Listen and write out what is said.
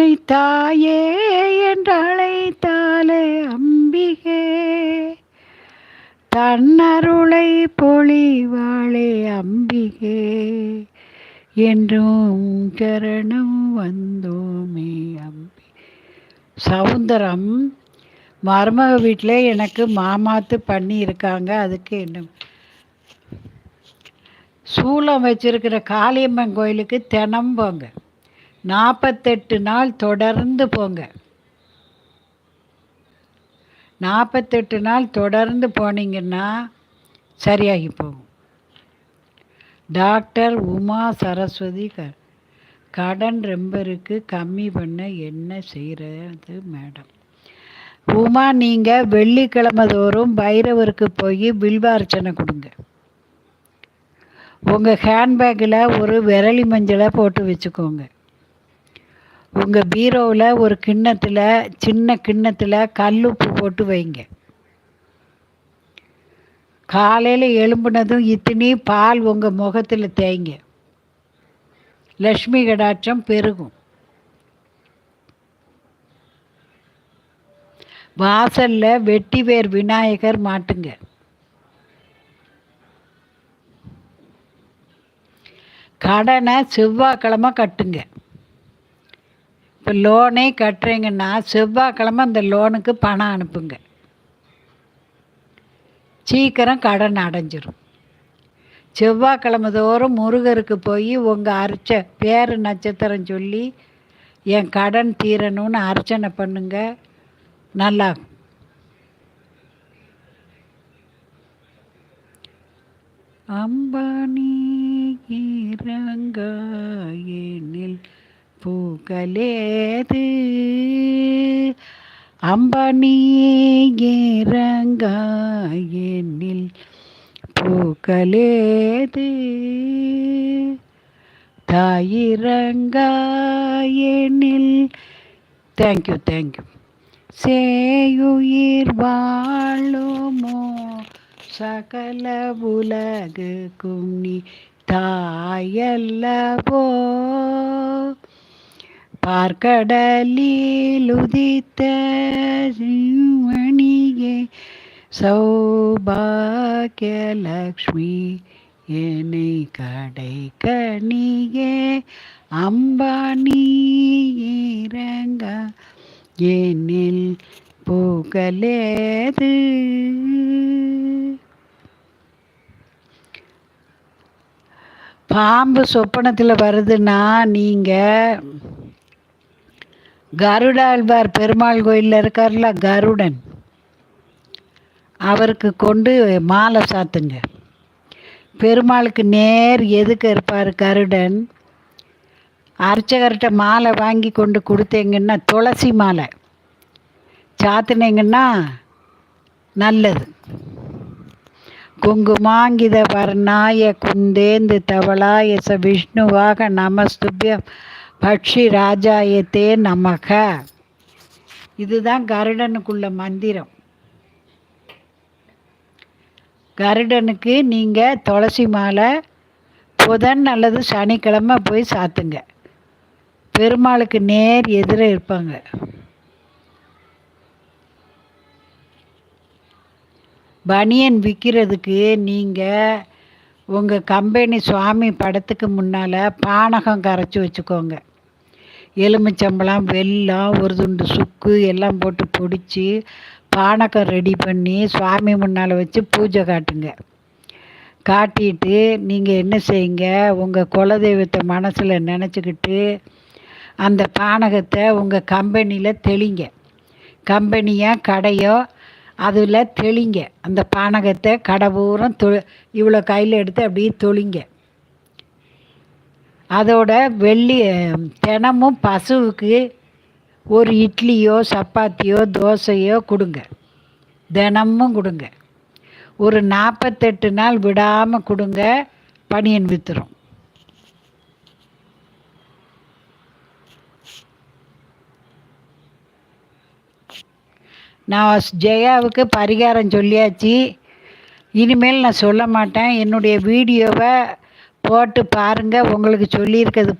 உன்னை தாயே என்றழைத்தாலே அம்பிகே. தன்னருளை பொழிவாளே அம்பிகே. என்றும் சரணம் வந்தோமே அம்பி. சவுந்தரம் மருமக வீட்டில் எனக்கு மாமாத்து பண்ணி இருக்காங்க. அதுக்கு என்ன? சூளம் வச்சிருக்கிற காளியம்மன் கோயிலுக்கு தினம் போங்க நாற்பத்தெட்டு நாள் தொடர்ந்து போங்க. நாற்பத்தெட்டு நாள் தொடர்ந்து போனீங்கன்னா சரியாகி போகும். டாக்டர் உமா சரஸ்வதி க கடன் ரொம்ப இருக்குது கம்மி பண்ண என்ன செய்கிறது மேடம். உமா நீங்கள் வெள்ளிக்கிழமை தோறும் பைரவருக்கு போய் பில்வார்ச்சனை கொடுங்க. உங்கள் ஹேண்ட்பேக்கில் ஒரு விரலி மஞ்சளை போட்டு வச்சுக்கோங்க. உங்கள் பீரோவில் ஒரு கிண்ணத்தில் சின்ன கிண்ணத்தில் கல் உப்பு போட்டு வைங்க. காலையில் எலும்புனதும் இத்தினி பால் உங்கள் முகத்தில் தேய்ங்க. லக்ஷ்மி கடாட்சம் பெருகும். வாசலில் வெட்டி வேர் விநாயகர் மாட்டுங்க. கடனை செவ்வாய்க்கிழமை கட்டுங்க. இப்போ லோனே கட்டுறீங்கன்னா செவ்வாய்க்கிழமை அந்த லோனுக்கு பணம் அனுப்புங்க. சீக்கிரம் கடன் அடைஞ்சிரும். செவ்வாய்க்கிழமை தோறும் முருகருக்கு போய் உங்கள் அர்ச்ச பேர் நட்சத்திரம் சொல்லி என் கடன் தீரணும்னு அர்ச்சனை பண்ணுங்க. நல்லா அம்பானி ஈரா பூக்கலேது. அம்பானி இறங்காயனில் பூக்கலேது. தாயிரங்காயனில் தேங்க்யூ தேங்க்யூ சேயுயிர் வாழுமோ? சகல உலகுக்கும் நீ தாயல்லவோ? பார்க்கடலில் உதித்த மணியே சௌபாகியலக்ஷ்மி என்னை கடை கணியே அம்பானி இறங்க என்னில் புகழேது. பாம்பு சொப்பனத்தில் வருதுன்னா நீங்கள் கருடாழ்வார் பெருமாள் கோயிலில் இருக்கார்ல கருடன். அவருக்கு கொண்டு மாலை சாத்துங்க. பெருமாளுக்கு நேர் எதுக்கு இருப்பார் கருடன்? அர்ச்சகர்கிட்ட மாலை வாங்கி கொண்டு கொடுத்தீங்கன்னா துளசி மாலை. சாத்துனீங்கன்னா நல்லது. குங்குமாங்கித வர்ணாய குந்தேந்து தவளாய ச விஷ்ணுவாக நமஸ்துபியம். பக்ஷி ராஜாயத்தே நமக. இதுதான் கருடனுக்குள்ள மந்திரம். கருடனுக்கு நீங்கள் துளசி மாலை புதன் அல்லது சனிக்கிழமை போய் சாத்துங்க. பெருமாளுக்கு நேர் எதிர இருப்பாங்க. பனியன் விற்கிறதுக்கு நீங்கள் உங்கள் கம்பெனி சுவாமி படத்துக்கு முன்னால் பானகம் கரைச்சி வச்சுக்கோங்க. எலுமிச்சம்பழம் வெல்லம் ஒரு துண்டு சுக்கு எல்லாம் போட்டு பொடிச்சு பானகம் ரெடி பண்ணி சுவாமி முன்னால் வச்சு பூஜை காட்டுங்க. காட்டிட்டு நீங்கள் என்ன செய்யுங்க? உங்கள் குலதெய்வத்தை மனசில் நினச்சிக்கிட்டு அந்த பானகத்தை உங்கள் கம்பெனியில் தெளிங்க. கம்பெனியோ கடையோ அதில் தெளிங்க. அந்த பானகத்தை கடை பூரம் தொ இவ்வளோ கையில் எடுத்து அப்படியே தொளிங்க. அதோட வெள்ளி தினமும் பசுவுக்கு ஒரு இட்லியோ சப்பாத்தியோ தோசையோ கொடுங்க. தினமும் கொடுங்க. ஒரு நாற்பத்தெட்டு நாள் விடாமல் கொடுங்க பனியன் வித்துரும். நான் ஜெயாவுக்கு பரிகாரம் சொல்லியாச்சு. இனிமேல் நான் சொல்ல மாட்டேன். என்னுடைய வீடியோவை போட்டு பாருங்கள் உங்களுக்கு சொல்லியிருக்கிறது